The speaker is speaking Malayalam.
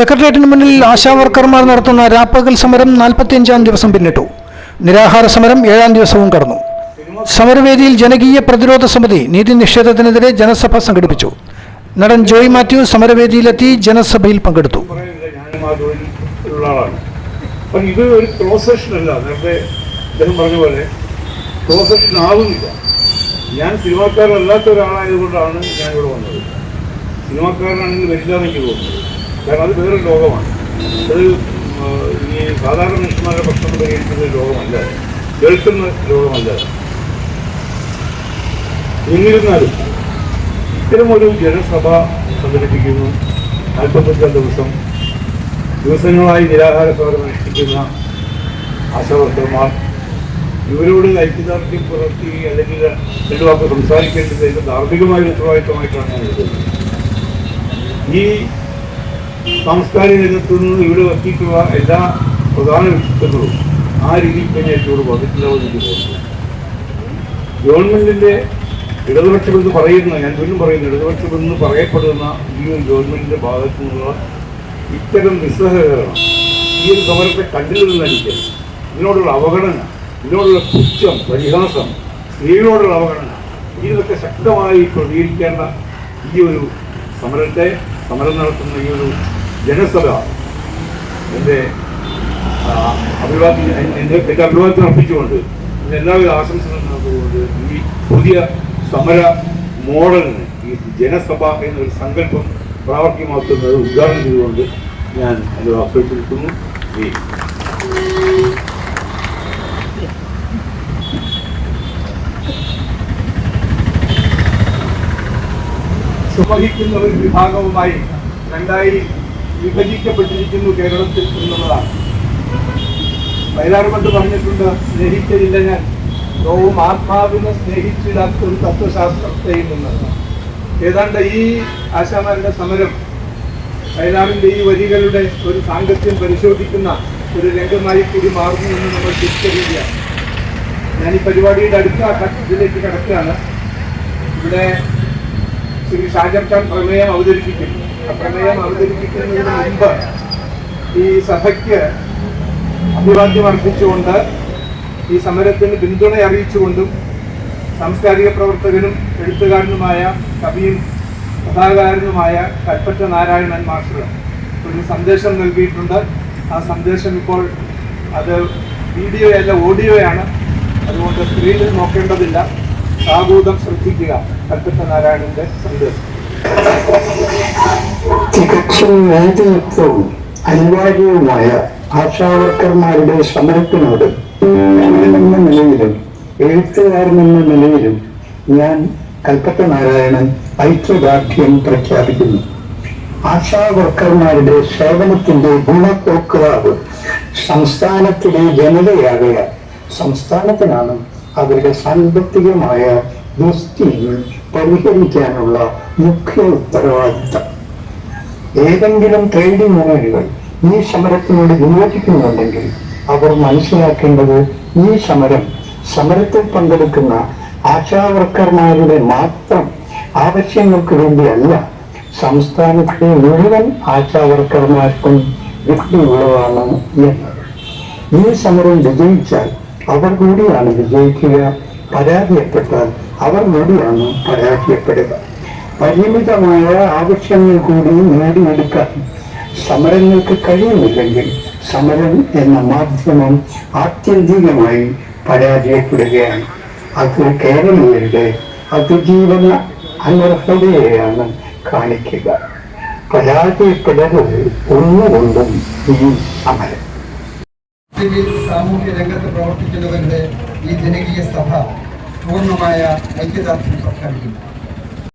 സെക്രട്ടേറിയറ്റിന് മുന്നിൽ ആശാവർക്കർമാർ നടത്തുന്ന രാപ്പകൽ സമരം നാൽപ്പത്തിയഞ്ചാം ദിവസം പിന്നിട്ടു. നിരാഹാര സമരം ഏഴാം ദിവസവും കടന്നു. സമരവേദിയിൽ ജനകീയ പ്രതിരോധ സമിതി നീതി നിഷേധത്തിനെതിരെ ജനസഭ സംഘടിപ്പിച്ചു. നടൻ ജോയ് മാത്യു സമരവേദിയിലെത്തി ജനസഭയിൽ പങ്കെടുത്തു. ഇത് ഒരു ക്ലോസ് അല്ല. പറഞ്ഞ പോലെ ആവുന്നില്ല. ഞാൻ ഞാൻ ഇവിടെ വന്നത്. സിനിമാക്കാരനാണെങ്കിൽ വരില്ലാന്ന് എനിക്ക് തോന്നുന്നത് കാരണം അത് വേറൊരു ലോകമാണ്. അത് ഈ സാധാരണ മനുഷ്യന്മാരുടെ പ്രശ്നം പരിഹരിക്കുന്ന ഒരു ലോകമല്ല. കേൾക്കുന്ന ലോകമല്ല. എന്നിരുന്നാലും ഇത്തരമൊരു ജനസഭ സംഘടിപ്പിക്കുന്നു. നാൽപ്പത്തഞ്ചാം ദിവസം ദിവസങ്ങളായി നിരാഹാര സമരം അനുഷ്ഠിക്കുന്ന ആശാവർക്കർമാർ ഇവരോട് ഐക്യദാർഢ്യം പുലർത്തി അല്ലെങ്കിൽ രണ്ടു വാക്ക് സംസാരിക്കേണ്ടത് ധാർമ്മികമായ ഉത്തരവാദിത്തമായിട്ടാണ് ഞാൻ എടുക്കുന്നത് ഈ സാംസ്കാരിക രംഗത്തു നിന്ന് ഇവിടെ എത്തിയിട്ടുള്ള എല്ലാ പ്രധാന വ്യക്തിത്വങ്ങളും ആ രീതിയിൽ തന്നെ എന്നോട് വന്നിട്ടുണ്ടാവും എനിക്ക് തോന്നുന്നു ഗവൺമെന്റിന്റെ ഇടതുപക്ഷമെന്ന് പറയുന്ന ഞാൻ വീണ്ടും പറയുന്നു ഇടതുപക്ഷമെന്ന് പറയപ്പെടുന്ന ഈ ഒരു ഗവൺമെന്റിന്റെ ഭാഗത്തു നിന്നുള്ള ഇത്തരം നിസ്സഹകരണം ഈ ഒരു സമരത്തെ കണ്ടില്ലെന്നല്ല ഇതിനോടുള്ള അവഗണന ഇതിനോടുള്ള പുച്ഛം പരിഹാസം സ്ത്രീകളോടുള്ള അവഗണന ഇതിനൊക്കെ ശക്തമായി പ്രതികരിക്കേണ്ട ഈ ഒരു സമരത്തെ സമരം നടത്തുന്ന ഈ ഒരു ജനസഭ എന്റെ അഭിവാദ്യം എന്റെ എന്റെ അഭിവാദ്യം അർപ്പിച്ചുകൊണ്ട് ഇന്ന് എല്ലാവിധ ആശംസകളും നടന്നുകൊണ്ട് ഈ പുതിയ സമര മോഡലിന് ഈ ജനസഭ എന്നൊരു സങ്കല്പം പ്രാവർത്തികമാക്കുന്നത് ഉദ്ഘാടനം ചെയ്തുകൊണ്ട് ഞാൻ എന്റെ അഭ്യർത്ഥിക്കുന്നു ഈ സുവഹിക്കുന്ന ഒരു വിഭാഗവുമായി രണ്ടായി വിഭജിക്കപ്പെട്ടിരിക്കുന്നു കേരളത്തിൽ എന്നുള്ളതാണ്. വയലാർ കൊണ്ട് പറഞ്ഞിട്ടുണ്ട് സ്നേഹിച്ചതില്ല ഞാൻ. ലോകം ആത്മാവിനെ സ്നേഹിച്ചിടാത്തൊരു തത്വശാസ്ത്രത്തെയും നിന്നതാണ് ഏതാണ്ട് ഈ ആശാമാരുടെ സമരം വയലാറിന്റെ ഈ വരികളുടെ ഒരു സാങ്കത്യം പരിശോധിക്കുന്ന ഒരു രംഗമായി കൂടി മാറുന്നു എന്ന് നമ്മൾ തിരിച്ചറിയുകയാണ്. ഞാൻ ഈ പരിപാടിയുടെ അടുത്ത ഘട്ടത്തിലേക്ക് കടക്കുകയാണ്. ഇവിടെ ശ്രീ ഷാജർ ഖാൻ പ്രമേയം അവതരിപ്പിക്കും ആ പ്രമേയം അവതരിപ്പിക്കുന്നതിന് മുമ്പ് ഈ സഭയ്ക്ക് അഭിവാദ്യം അർപ്പിച്ചുകൊണ്ട് ഈ സമരത്തിന് പിന്തുണ അറിയിച്ചുകൊണ്ടും സാംസ്കാരിക പ്രവർത്തകനും എഴുത്തുകാരനുമായ കവിയും കഥാകാരനുമായ കൽപ്പറ്റ നാരായണൻ മാസ്റ്റർ ഒരു സന്ദേശം നൽകിയിട്ടുണ്ട്. ആ സന്ദേശം ഇപ്പോൾ അത് വീഡിയോ അല്ല ഓഡിയോയാണ് അതുകൊണ്ട് സ്ക്രീനിൽ നോക്കേണ്ടതില്ല. സാഗൂതം ശ്രദ്ധിക്കുക. കൽപ്പറ്റ നാരായണന്റെ സന്ദേശം. തികച്ചും നീതിയുക്തവും അനിവാര്യവുമായ ഭാഷാവർക്കർമാരുടെ സമരത്തിനോട് എന്ന നിലയിലും എഴുത്തുകാരനെന്ന നിലയിലും ഞാൻ കൽപ്പറ്റ നാരായണൻ ഐക്യദാർഢ്യം പ്രഖ്യാപിക്കുന്നു. ആശാവർക്കർമാരുടെ സേവനത്തിന്റെ ഗുണപോക്കുവാവ് സംസ്ഥാനത്തിലെ ജനതയാകയാൽ സംസ്ഥാനത്തിനാണ് അവരുടെ സാമ്പത്തികമായ ദുസ്ഥിതി പരിഹരിക്കാനുള്ള മുഖ്യ ഉത്തരവാദിത്തം. ഏതെങ്കിലും ട്രേഡ് യൂണിയനുകൾ ഈ സമരത്തിനോട് വിയോജിക്കുന്നുണ്ടെങ്കിൽ അവർ മനസ്സിലാക്കേണ്ടത് ഈ സമരം സമരത്തിൽ പങ്കെടുക്കുന്ന ആശാവർക്കർമാരുടെ മാത്രം ആവശ്യങ്ങൾക്ക് വേണ്ടിയല്ല സംസ്ഥാനത്തെ മുഴുവൻ ആശാവർക്കർമാർക്കും വ്യക്തിയുള്ളതാണ് എന്നത്. ഈ സമരം വിജയിച്ചാൽ അവർ കൂടിയാണ് വിജയിക്കുക പരാജയപ്പെട്ടാൽ അവർ കൂടിയാണ് പരാജയപ്പെടുക. പരിമിതമായ ആവശ്യങ്ങൾ കൂടി നേടിയെടുക്കാൻ സമരങ്ങൾക്ക് കഴിയുന്നില്ലെങ്കിൽ സമരം എന്ന മാധ്യമം ആത്യന്തികമായി പരാജയപ്പെടുകയാണ്. അത് കേരളീയരുടെ അതിജീവന അനർഹതയെയാണ് കാണിക്കുക. പരാജയപ്പെടരുത് ഒന്നുകൊണ്ടും ഈ സമരം. സിവിൽ സാമൂഹ്യ രംഗത്ത് പ്രവർത്തിക്കുന്നവരുടെ ഈ ജനകീയ സഭ പൂർണമായ ഐക്യദാർഢ്യം പ്രഖ്യാപിക്കുന്നു.